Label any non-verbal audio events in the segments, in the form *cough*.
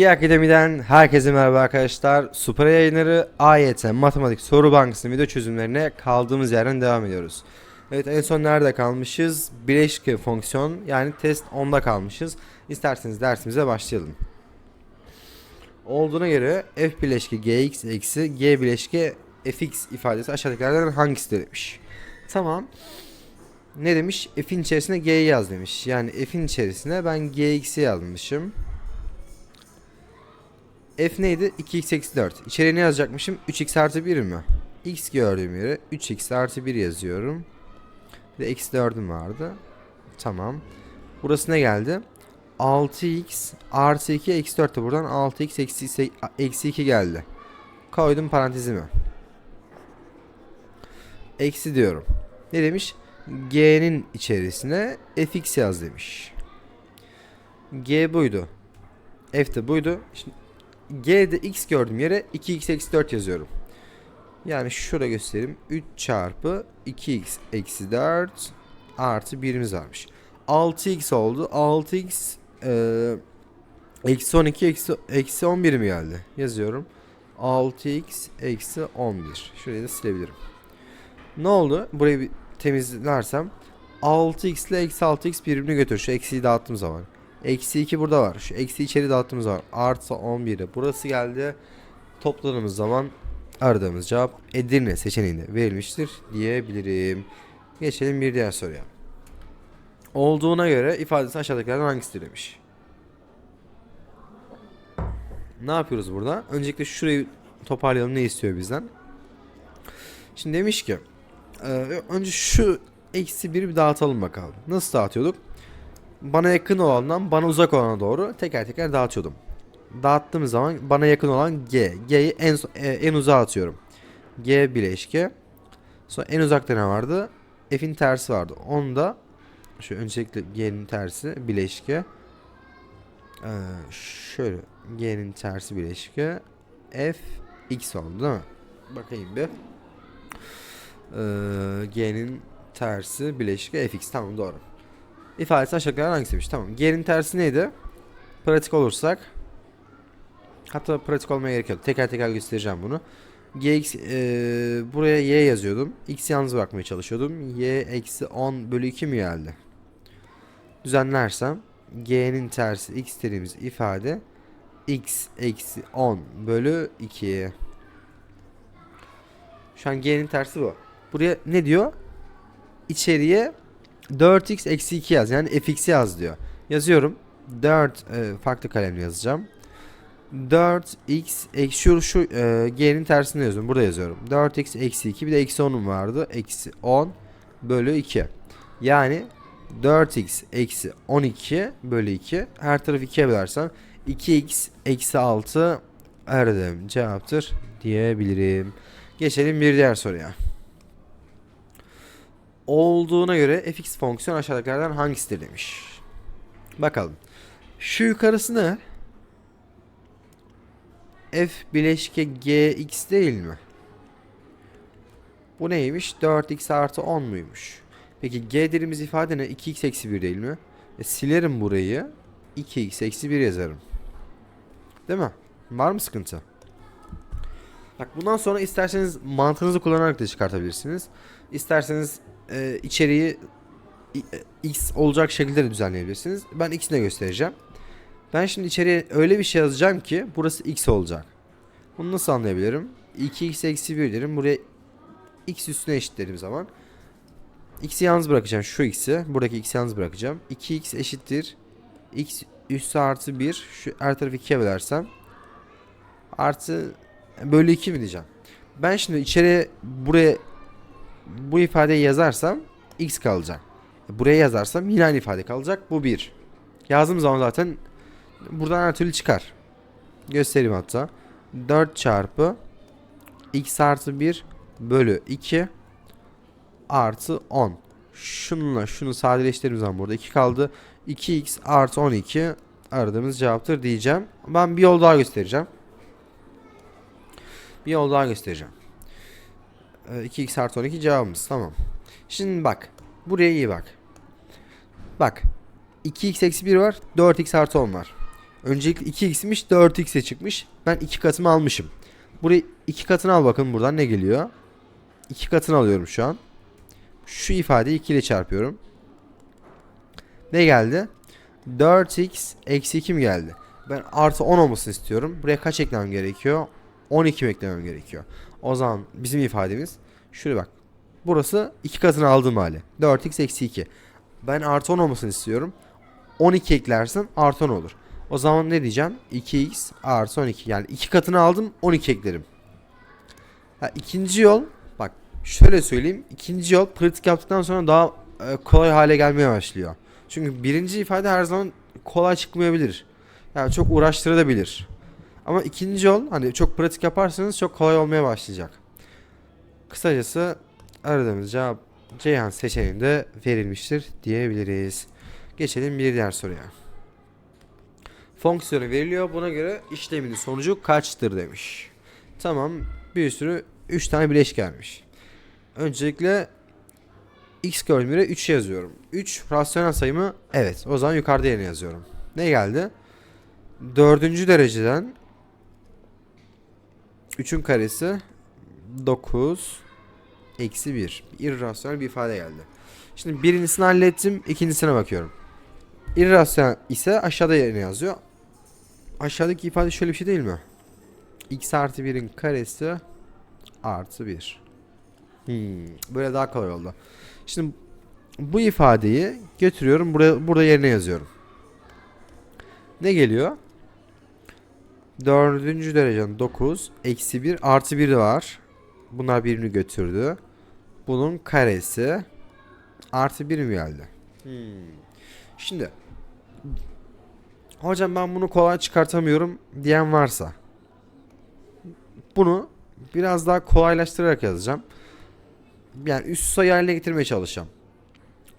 İyi Akademi'den herkese merhaba arkadaşlar. Super yayınları AYT Matematik Soru Bankası'nın video çözümlerine kaldığımız yerden devam ediyoruz. Evet en son nerede kalmışız? Bileşke fonksiyon yani test 10'da kalmışız. İsterseniz dersimize başlayalım. Olduğuna göre f bileşke gx eksi g bileşke fx ifadesi aşağıdakilerden hangisidir demiş. Tamam. Ne demiş? F'in içerisine g'yi yaz demiş. Yani f'in içerisine ben gx'i yazmışım. F neydi? 2x eksi 4. İçeriye ne yazacakmışım? 3x artı 1 mi? X gördüğüm yere 3x artı 1 yazıyorum. Bir de eksi 4'üm vardı. Tamam. Burası ne geldi? 6x artı 2 eksi 4 de buradan 6x eksi, eksi 2 geldi. Koydum parantezimi. Eksi diyorum. Ne demiş? G'nin içerisine fx yaz demiş. G buydu. F de buydu. Şimdi G'de x gördüğüm yere 2x eksi 4 yazıyorum. Yani şurada göstereyim. 3 çarpı 2x eksi 4 artı 1'imiz varmış. 6x oldu. 6x e, eksi 12 eksi, eksi 11 mi geldi? Yazıyorum. 6x eksi 11. Şurayı da silebilirim. Ne oldu? Burayı bir temizlersem 6x ile eksi 6x birbirini götür. Şu eksiyi dağıttığım zaman. Eksi 2 burada var. Şu eksi içeri dağıttığımız var. Artı 11'e burası geldi. Topladığımız zaman aradığımız cevap Edirne seçeneğinde verilmiştir diyebilirim. Geçelim bir diğer soruya. Olduğuna göre ifadesi aşağıdakilerden hangisidir demiş. Ne yapıyoruz burada? Öncelikle şurayı toparlayalım ne istiyor bizden. Şimdi demiş ki e, önce şu eksi 1'i bir dağıtalım bakalım. Nasıl dağıtıyorduk? Bana yakın olandan bana uzak olana doğru teker teker dağıtıyordum. Dağıttığım zaman bana yakın olan G. G'yi en e, en uzağa atıyorum. G bileşke. Sonra en uzakta ne vardı? F'in tersi vardı. Onu da şu öncelikle G'nin tersi bileşke. Ee, şöyle G'nin tersi bileşke. F X oldu değil mi? Bakayım bir. Ee, G'nin tersi bileşke fx tamam doğru. İfadesi aşağıdakilerden hangisiymiş? Tamam. G'nin tersi neydi? Pratik olursak hatta pratik olmaya gerek yok. Teker teker göstereceğim bunu. Gx e, buraya y yazıyordum. X yalnız bırakmaya çalışıyordum. y eksi 10 bölü 2 mi geldi? Düzenlersem g'nin tersi x dediğimiz ifade x eksi 10 bölü 2. Şu an g'nin tersi bu. Buraya ne diyor? İçeriye 4x eksi 2 yaz. Yani fx yaz diyor. Yazıyorum. 4 e, farklı kalemle yazacağım. 4x eksi şu, şu e, g'nin tersini yazıyorum. Burada yazıyorum. 4x eksi 2 bir de eksi 10'um vardı. Eksi 10 bölü 2. Yani 4x eksi 12 bölü 2. Her tarafı 2'ye bölersem 2x eksi 6 aradığım cevaptır diyebilirim. Geçelim bir diğer soruya olduğuna göre fx fonksiyon aşağıdakilerden hangisidir demiş. Bakalım. Şu yukarısı ne? f bileşke gx değil mi? Bu neymiş? 4x artı 10 muymuş? Peki g dediğimiz ifade ne? 2x eksi 1 değil mi? E, silerim burayı. 2x eksi 1 yazarım. Değil mi? Var mı sıkıntı? Bak bundan sonra isterseniz mantığınızı kullanarak da çıkartabilirsiniz. İsterseniz e, içeriği e, x olacak şekilde de düzenleyebilirsiniz. Ben x'ini de göstereceğim. Ben şimdi içeriye öyle bir şey yazacağım ki burası x olacak. Bunu nasıl anlayabilirim? 2x eksi 1 derim. Buraya x üstüne eşitlediğim zaman x'i yalnız bırakacağım. Şu x'i. Buradaki x'i yalnız bırakacağım. 2x eşittir. x üstü artı 1. Şu her tarafı 2'ye bölersem artı bölü 2 mi diyeceğim. Ben şimdi içeriye buraya bu ifadeyi yazarsam x kalacak. Buraya yazarsam yine aynı ifade kalacak. Bu 1. Yazdığım zaman zaten buradan her türlü çıkar. Göstereyim hatta. 4 çarpı x artı 1 bölü 2 artı 10. Şununla şunu sadeleştirdiğim zaman burada 2 kaldı. 2x artı 12 aradığımız cevaptır diyeceğim. Ben bir yol daha göstereceğim. Bir yol daha göstereceğim. 2x artı 12 cevabımız tamam. Şimdi bak. Buraya iyi bak. Bak. 2x eksi 1 var. 4x artı 10 var. Öncelikle 2x'miş 4x'e çıkmış. Ben 2 katımı almışım. Burayı 2 katını al bakın buradan ne geliyor. 2 katını alıyorum şu an. Şu ifadeyi 2 ile çarpıyorum. Ne geldi? 4x eksi 2 mi geldi? Ben artı 10 olmasını istiyorum. Buraya kaç eklemem gerekiyor? 12 mi eklemem gerekiyor. O zaman bizim ifademiz şuraya bak. Burası 2 katını aldığım hali. 4x eksi 2. Ben artı 10 olmasını istiyorum. 12 eklersen artı 10 olur. O zaman ne diyeceğim? 2x artı 12. Yani 2 katını aldım 12 eklerim. Ha, ikinci yol bak şöyle söyleyeyim. ikinci yol pratik yaptıktan sonra daha e, kolay hale gelmeye başlıyor. Çünkü birinci ifade her zaman kolay çıkmayabilir. Yani çok uğraştırabilir. Ama ikinci yol hani çok pratik yaparsanız çok kolay olmaya başlayacak. Kısacası aradığımız cevap Ceyhan seçeneğinde verilmiştir diyebiliriz. Geçelim bir diğer soruya. Fonksiyonu veriliyor. Buna göre işleminin sonucu kaçtır demiş. Tamam. Bir sürü 3 tane bileşik gelmiş. Öncelikle x yere 3 yazıyorum. 3 rasyonel sayı mı? Evet. O zaman yukarıda yerine yazıyorum. Ne geldi? Dördüncü dereceden 3'ün karesi 9 eksi 1. İrrasyonel bir ifade geldi. Şimdi birincisini hallettim. ikincisine bakıyorum. İrrasyonel ise aşağıda yerine yazıyor. Aşağıdaki ifade şöyle bir şey değil mi? x artı 1'in karesi artı 1. Hmm, böyle daha kolay oldu. Şimdi bu ifadeyi götürüyorum. Buraya, burada yerine yazıyorum. Ne geliyor? Dördüncü derecen 9 eksi 1 artı 1 var. Bunlar birini götürdü. Bunun karesi artı 1 mi geldi? Hmm. Şimdi hocam ben bunu kolay çıkartamıyorum diyen varsa bunu biraz daha kolaylaştırarak yazacağım. Yani üst sayı haline getirmeye çalışacağım.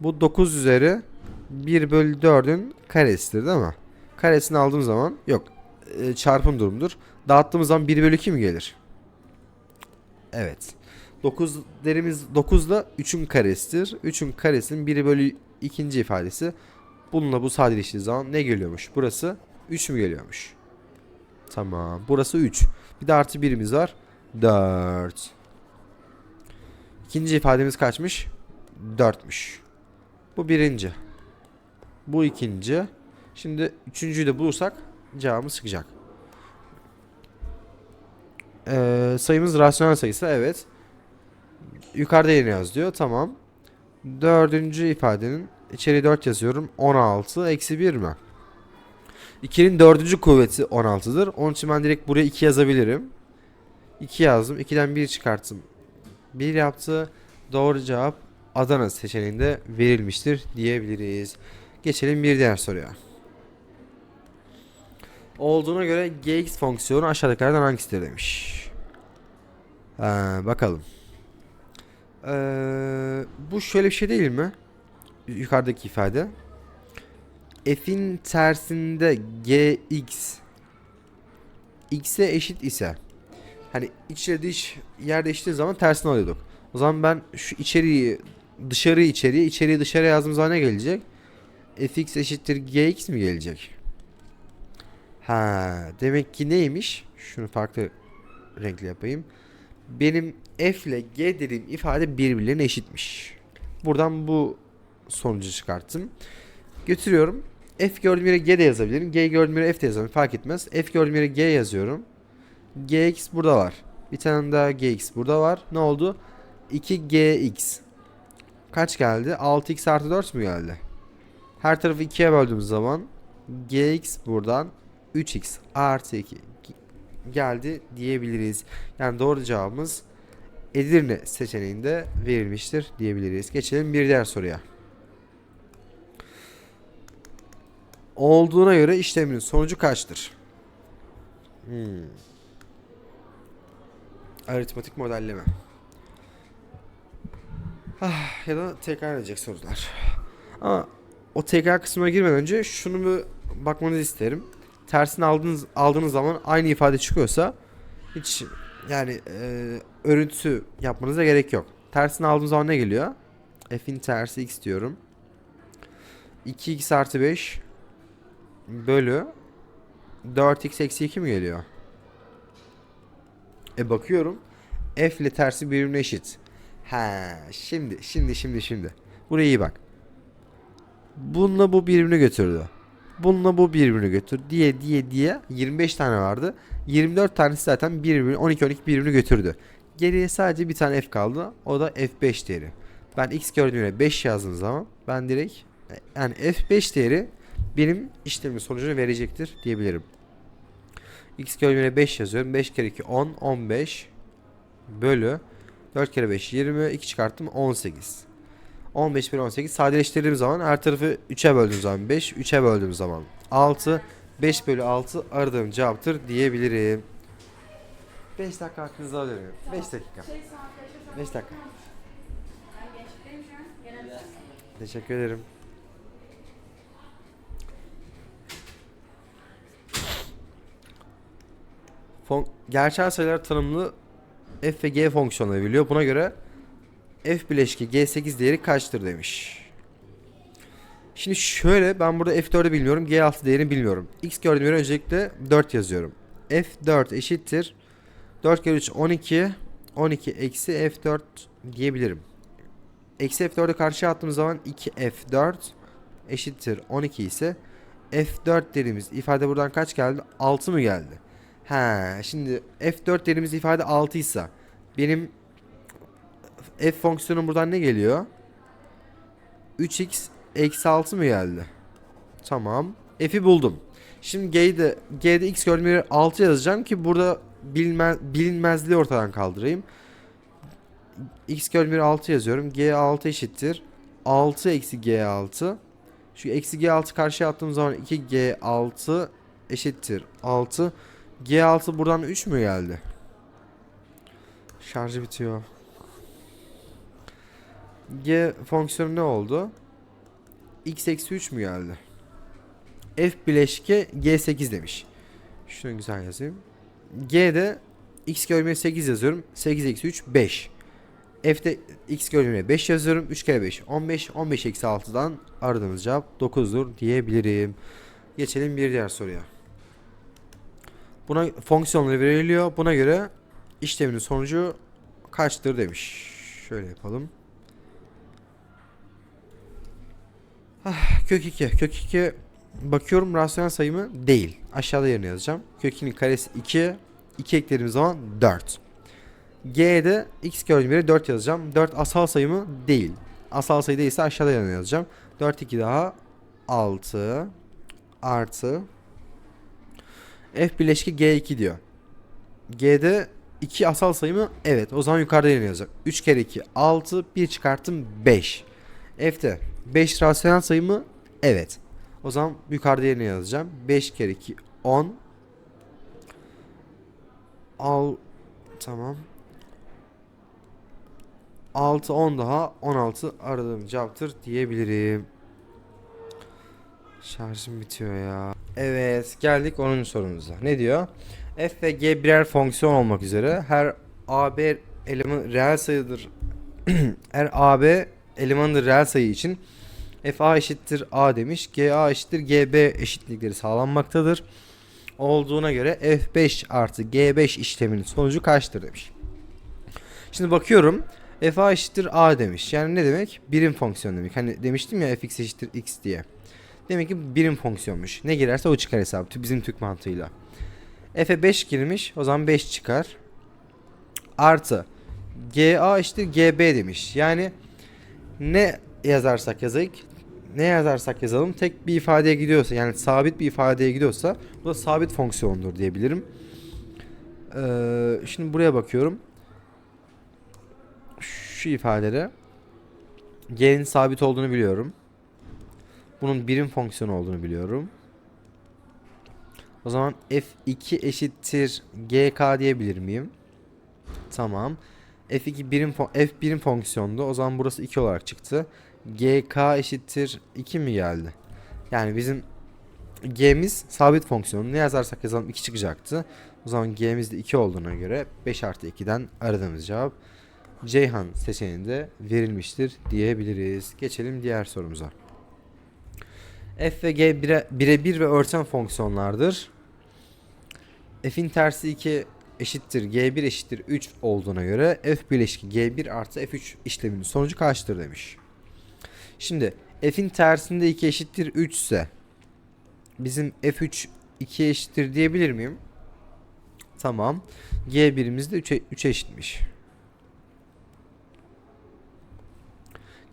Bu 9 üzeri 1 bölü 4'ün karesidir değil mi? Karesini aldığım zaman yok e, çarpım durumdur. Dağıttığımız zaman 1 bölü 2 mi gelir? Evet. 9 derimiz 9 da 3'ün karesidir. 3'ün karesinin 1 bölü 2. ifadesi. Bununla bu sadeleştiği zaman ne geliyormuş? Burası 3 mü geliyormuş? Tamam. Burası 3. Bir de artı 1'imiz var. 4. İkinci ifademiz kaçmış? 4'müş. Bu birinci. Bu ikinci. Şimdi üçüncüyü de bulursak cevabımız çıkacak. Ee, sayımız rasyonel sayısı evet. Yukarıda yerine yaz diyor. Tamam. Dördüncü ifadenin içeri 4 yazıyorum. 16 eksi 1 mi? 2'nin dördüncü kuvveti 16'dır. Onun için ben direkt buraya 2 yazabilirim. 2 yazdım. 2'den 1 çıkarttım. 1 yaptı. Doğru cevap Adana seçeneğinde verilmiştir diyebiliriz. Geçelim bir diğer soruya. Olduğuna göre gx fonksiyonu aşağıdakilerden hangisidir demiş. Ha, bakalım. Ee, bu şöyle bir şey değil mi? Yukarıdaki ifade. F'in tersinde gx x'e eşit ise hani içle dış yer değiştiği zaman tersini alıyorduk. O zaman ben şu içeriği dışarı içeriye içeriği dışarı yazdığım zaman ne gelecek? fx eşittir gx mi gelecek? Ha, demek ki neymiş? Şunu farklı renkli yapayım. Benim f ile g dediğim ifade birbirlerine eşitmiş. Buradan bu sonucu çıkarttım. Götürüyorum. F gördüğüm yere G de yazabilirim. G gördüğüm yere F de yazabilirim. Fark etmez. F gördüğüm yere G yazıyorum. GX burada var. Bir tane daha GX burada var. Ne oldu? 2GX. Kaç geldi? 6X artı 4 mü geldi? Her tarafı 2'ye böldüğümüz zaman GX buradan 3X artı 2 geldi diyebiliriz. Yani doğru cevabımız Edirne seçeneğinde verilmiştir diyebiliriz. Geçelim bir diğer soruya. Olduğuna göre işleminin sonucu kaçtır? Hmm. Aritmatik modelleme. Ah, ya da tekrar edecek sorular. Ama o tekrar kısmına girmeden önce şunu bir bakmanızı isterim. Tersini aldığınız aldığınız zaman aynı ifade çıkıyorsa hiç yani e, örüntü yapmanıza gerek yok. Tersini aldığım zaman ne geliyor? F'in tersi x diyorum. 2x artı 5 bölü 4x eksi 2 mi geliyor? E bakıyorum. F ile tersi birbirine eşit. Ha, şimdi şimdi şimdi şimdi. Buraya iyi bak. Bununla bu birbirini götürdü. Bununla bu birbirini götür diye diye diye 25 tane vardı. 24 tanesi zaten birbirini 12 12 birbirini götürdü. Geriye sadece bir tane F kaldı. O da F5 değeri. Ben X gördüğümde 5 yazdığım zaman ben direkt yani F5 değeri benim işlemin sonucunu verecektir diyebilirim. X gördüğümde 5 yazıyorum. 5 kere 2 10 15 bölü 4 kere 5 20 2 çıkarttım 18. 15 bölü 18 sadeleştirdiğim zaman her tarafı 3'e böldüğüm zaman 5 3'e böldüğüm zaman 6 5 bölü 6 aradığım cevaptır diyebilirim. 5 dakika hakkınızı alıyorum. 5 dakika. 5 dakika. Teşekkür ederim. Fon gerçel sayılar tanımlı f ve g fonksiyonları biliyor. Buna göre f bileşki g8 değeri kaçtır demiş. Şimdi şöyle ben burada f4'ü bilmiyorum. g6 değerini bilmiyorum. x gördüğüm yere öncelikle 4 yazıyorum. f4 eşittir. 4 kere 3 12. 12 eksi f4 diyebilirim. Eksi f4'ü karşıya attığım zaman 2f4 eşittir 12 ise f4 dediğimiz ifade buradan kaç geldi? 6 mı geldi? He, şimdi f4 dediğimiz ifade 6 ise benim f fonksiyonum buradan ne geliyor? 3x eksi 6 mı geldi? Tamam. F'i buldum. Şimdi G'de, G'de x gördüğüm yere 6 yazacağım ki burada bilinmez, bilinmezliği ortadan kaldırayım. x gördüğüm yere 6 yazıyorum. G6 eşittir. 6 eksi G6. Şu eksi G6 karşıya attığım zaman 2G6 eşittir 6. G6 buradan 3 mü geldi? Şarjı bitiyor. G fonksiyonu ne oldu? X eksi 3 mü geldi? F bileşke G8 demiş. Şunu güzel yazayım. G'de X görmeye 8 yazıyorum. 8 eksi 3 5. F'de X görmeye 5 yazıyorum. 3 kere 5 15. 15 eksi 6'dan aradığımız cevap 9'dur diyebilirim. Geçelim bir diğer soruya. Buna fonksiyonları veriliyor. Buna göre işleminin sonucu kaçtır demiş. Şöyle yapalım. Ah, kök 2. Kök 2 bakıyorum rasyonel sayı mı? Değil. Aşağıda yerine yazacağım. Kök 2'nin karesi 2. 2 eklediğim zaman 4. G'de x gördüğüm yere 4 yazacağım. 4 asal sayı mı? Değil. Asal sayı değilse aşağıda yerine yazacağım. 4 2 daha 6 artı F bileşki G2 diyor. G'de 2 asal sayı mı? Evet. O zaman yukarıda yerine yazacak. 3 kere 2 6 1 çıkarttım 5. F'de 5 rasyonel sayı mı? Evet. O zaman yukarıda yerine yazacağım. 5 kere 2 10 Al tamam. 6 10 daha 16 aradığım cevaptır diyebilirim. Şarjım bitiyor ya. Evet geldik 10. sorumuza. Ne diyor? F ve G birer fonksiyon olmak üzere her AB eleman reel sayıdır. *clears throat* her AB elemanı reel sayı için FA eşittir A demiş. GA eşittir GB eşitlikleri sağlanmaktadır. Olduğuna göre F5 artı G5 işleminin sonucu kaçtır demiş. Şimdi bakıyorum. FA eşittir A demiş. Yani ne demek? Birim fonksiyon demek. Hani demiştim ya fx eşittir x diye. Demek ki birim fonksiyonmuş. Ne girerse o çıkar hesabı. Bizim Türk mantığıyla. F'e 5 girmiş. O zaman 5 çıkar. Artı. GA eşittir GB demiş. Yani ne yazarsak yazayım ne yazarsak yazalım tek bir ifadeye gidiyorsa yani sabit bir ifadeye gidiyorsa bu da sabit fonksiyondur diyebilirim. Ee, şimdi buraya bakıyorum. Şu ifadede g'nin sabit olduğunu biliyorum. Bunun birim fonksiyon olduğunu biliyorum. O zaman f2 eşittir gk diyebilir miyim? Tamam. F2 birim f birim fonksiyondu. O zaman burası 2 olarak çıktı. gk eşittir 2 mi geldi? Yani bizim g'miz sabit fonksiyon. Ne yazarsak yazalım 2 çıkacaktı. O zaman g'miz de 2 olduğuna göre 5 artı 2'den aradığımız cevap Ceyhan seçeneğinde verilmiştir diyebiliriz. Geçelim diğer sorumuza. F ve G birebir bire bir ve örten fonksiyonlardır. f'in tersi 2 eşittir g1 eşittir 3 olduğuna göre f bileşki g1 artı f3 işleminin sonucu kaçtır demiş. Şimdi f'in tersinde 2 eşittir 3 ise bizim f3 2 eşittir diyebilir miyim? Tamam. G1'imiz de 3'e 3'e eşitmiş.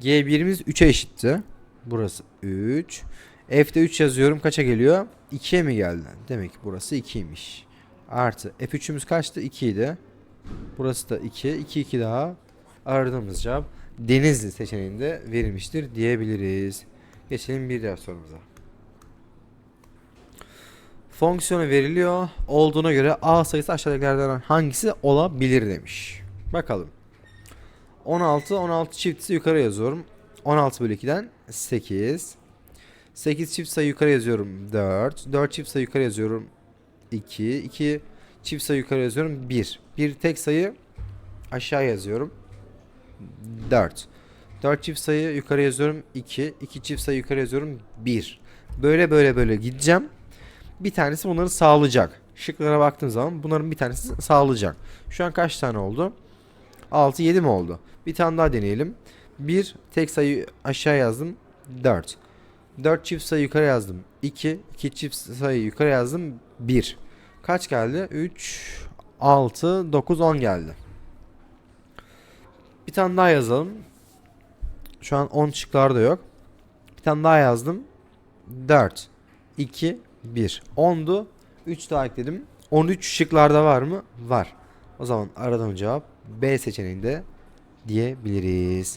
G1'imiz 3'e eşitti. Burası 3. F'de 3 yazıyorum. Kaça geliyor? 2'ye mi geldi? Demek ki burası 2'ymiş. Artı F3'ümüz kaçtı? 2 idi. Burası da 2. 2 2 daha aradığımız cevap Denizli seçeneğinde verilmiştir diyebiliriz. Geçelim bir diğer sorumuza. Fonksiyonu veriliyor. Olduğuna göre A sayısı aşağıdakilerden hangisi olabilir demiş. Bakalım. 16, 16 çiftsi yukarı yazıyorum. 16 bölü 2'den 8. 8 çift sayı yukarı yazıyorum 4. 4 çift sayı yukarı yazıyorum 2. 2 çift sayı yukarı yazıyorum 1. Bir tek sayı aşağı yazıyorum 4. 4 çift sayı yukarı yazıyorum 2. 2 çift sayı yukarı yazıyorum 1. Böyle böyle böyle gideceğim. Bir tanesi bunları sağlayacak. Şıklara baktığım zaman bunların bir tanesi sağlayacak. Şu an kaç tane oldu? 6 7 mi oldu? Bir tane daha deneyelim. 1 tek sayı aşağı yazdım 4. 4 çift sayı yukarı yazdım 2. 2 çift sayı yukarı yazdım 1. Kaç geldi? 3 6 9 10 geldi. Bir tane daha yazalım. Şu an 10 şıklarda yok. Bir tane daha yazdım. 4 2 1 10'du. 3 daha ekledim. 13 şıklarda var mı? Var. O zaman aradığım cevap B seçeneğinde diyebiliriz.